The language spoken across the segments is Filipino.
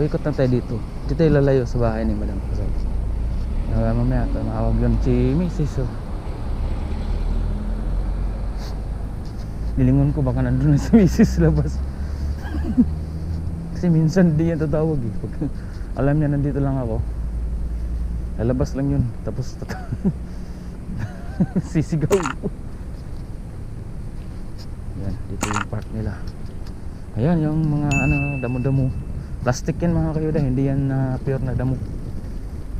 ikot na tayo dito. Dito tayo lalayo sa bahay ni Madam Kasal. Uh, mamaya, tumawag yun si Mrs. Oh. Nilingon ko baka nandun na si Mrs. labas. Kasi minsan di yan tatawag eh. Pag alam niya nandito lang ako. Lalabas lang yun. Tapos sisigaw. Yan, dito yung park nila. Ayan, yung mga ano, damo-damo. Plastic yan mga kayuda, hindi yan na pure na damo.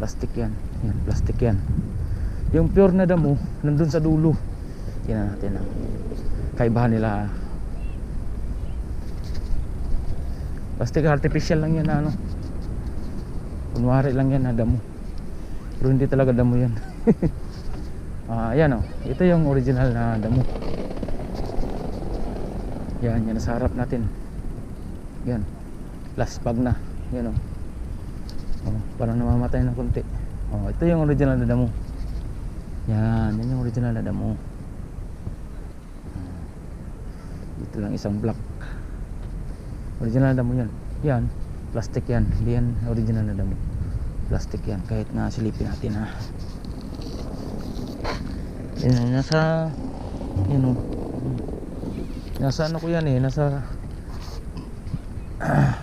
Plastic yan. Yan, plastic yan. Yung pure na damo, nandun sa dulo. Tingnan natin ang kaibahan nila. Plastic artificial lang yan ano. Kunwari lang yan na damo. Pero hindi talaga damo yan. Ah, ayan oh. Ito yung original na damo. Yan, yan nasa harap natin. Yan. Last bag na. Yan oh. Oh, parang namamatay na konti. Oh, ito yung original na damo. Yan, yan yung original na damo. Ah. Dito lang isang block. Original na damo yan. Yan, plastic yan. Hindi yan original na damo. Plastic yan. Kahit na silipin natin ha. Yan, nasa yun oh. Nasa ano ko yan eh, nasa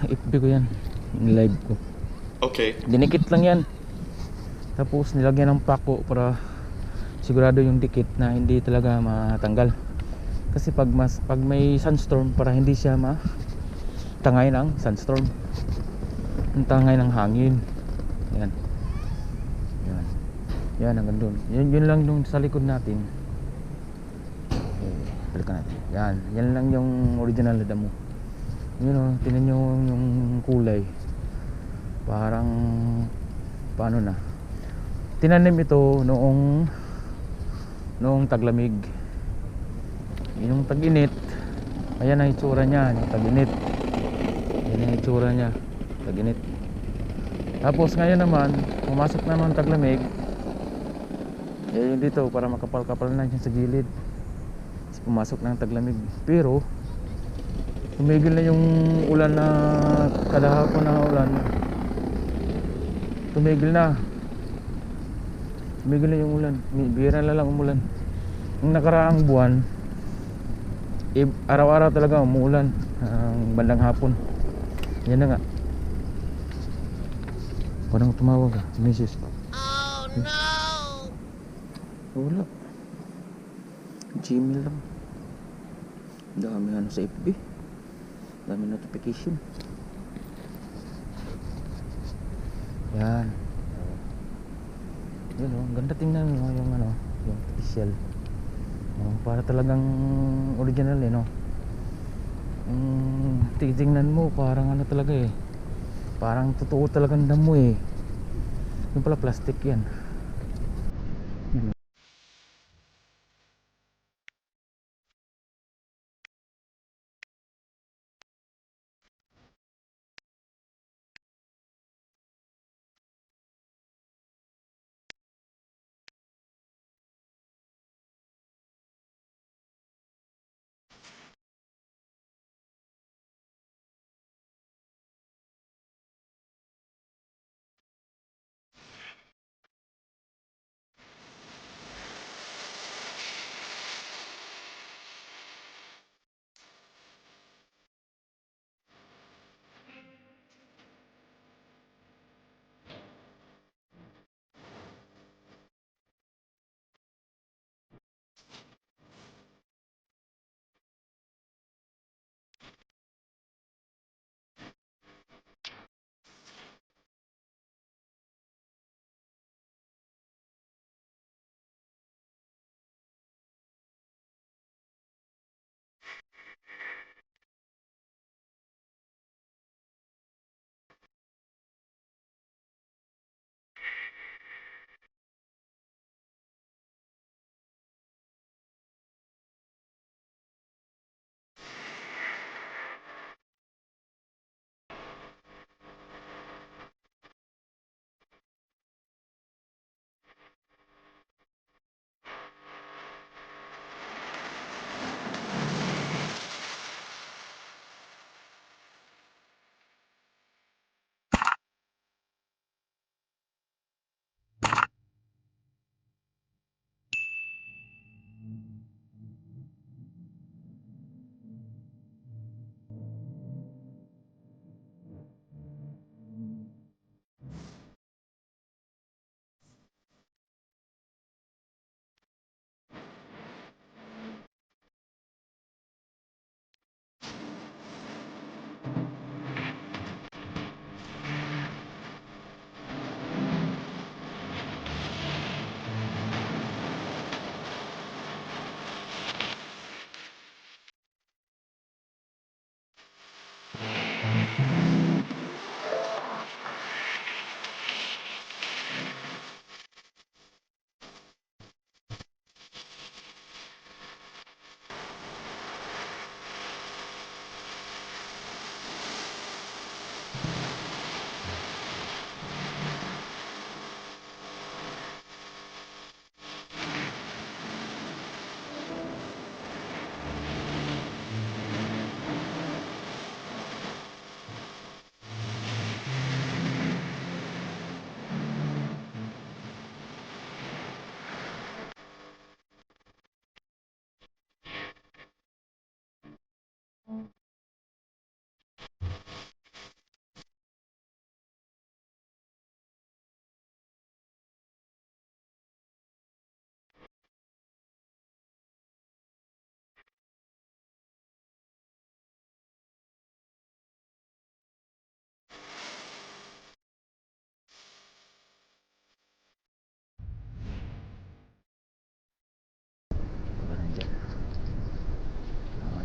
FB ko yan. Yung live ko. Okay. Dinikit lang yan. Tapos nilagyan ng pako para sigurado yung dikit na hindi talaga matanggal. Kasi pag mas pag may sunstorm para hindi siya ma tangay ng sunstorm. Ang tangay ng hangin. Yan. Yan. Yan hanggang doon. Yun, yun lang yung sa likod natin. Okay, balikan natin. Yan. Yan lang yung original na damo. Yun o, tinan nyo yung kulay. Parang paano na? Tinanim ito noong noong taglamig. Yung tag-init. Ayan ang itsura niya yung tag-init. Ayan ang itsura niya tag-init. Tapos ngayon naman pumasok naman taglamig. Eh yun dito para makapal-kapal na siya sa gilid. Pumasok ng taglamig. Pero tumigil na yung ulan na kada hapon na ulan. Tumigil na. Tumigil na yung ulan. Bi- bihira na lang umulan. Yung nakaraang buwan eh, araw-araw talaga umuulan. Ang bandang hapon. Yan na nga. Parang tumawag ah misis. Oh no! Wala. Gmail lang. Dami ano sa FB dami notification. Yan. Yun oh, ang ganda tingnan mo yung ano yung official. Oh, para talagang original eh no? Mm, titingnan mo parang ano talaga eh. Parang totoo talagang damo eh. Yung pala plastic yan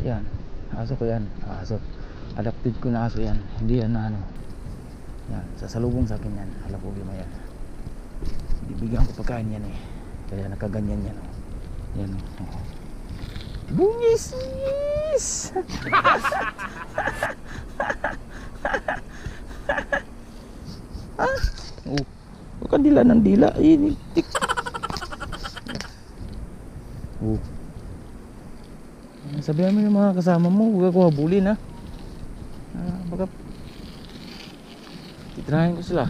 Yan. Aso ko yan. Aso. Adapted ko na aso yan. Hindi yan na ano. Yan. Sasalubong sa akin yan. Ko mo yan. Bibigyan ko pagkain yan eh. Kaya nakaganyan yan. Oh. Yan oh. oh. Bungis! ah? Oh. Huwag dila ng dila. Ini. Tik. Oh. Sabihan mo yung mga kasama mo, huwag ako habulin ha. Ah, baka titrahin ko sila.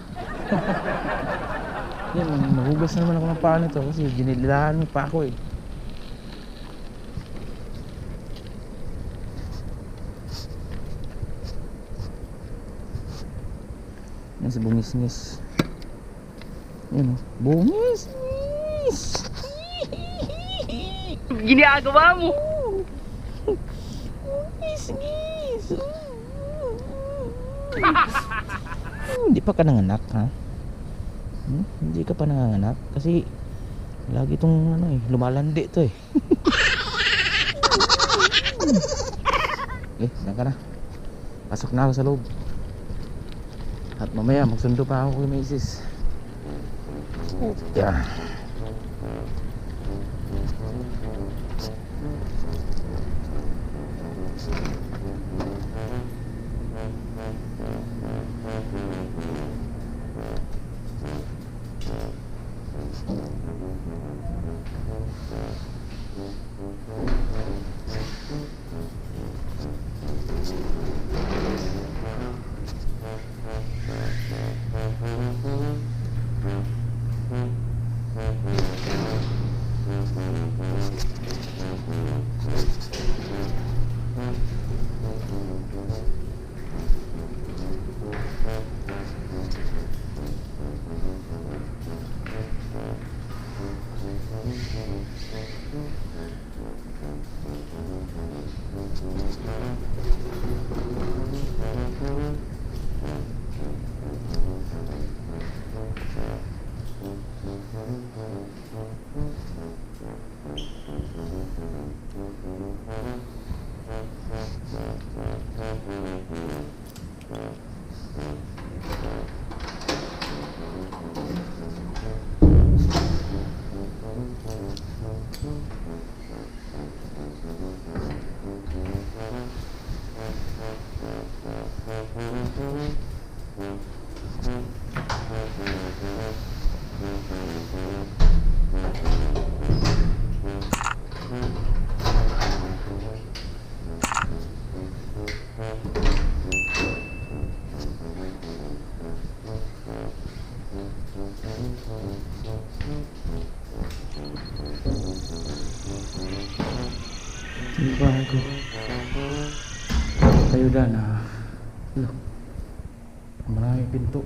Yan, mahugas na naman ako ng paa nito kasi ginilahan mo pa ako eh. Yan si bungis-ngis. Yan o, bungis-ngis! Ginagawa mo! Bungis-ngis! Hindi pa ka nanganak ha? Hmm? Hindi ka pa nanganak kasi lagi itong ano eh, lumalandi to eh. eh, na ka na. Pasok na ako sa loob. At mamaya magsundo pa ako kay Macy's. Yeah. Mm-hmm. Kayo na na. Ano? Maraming pinto.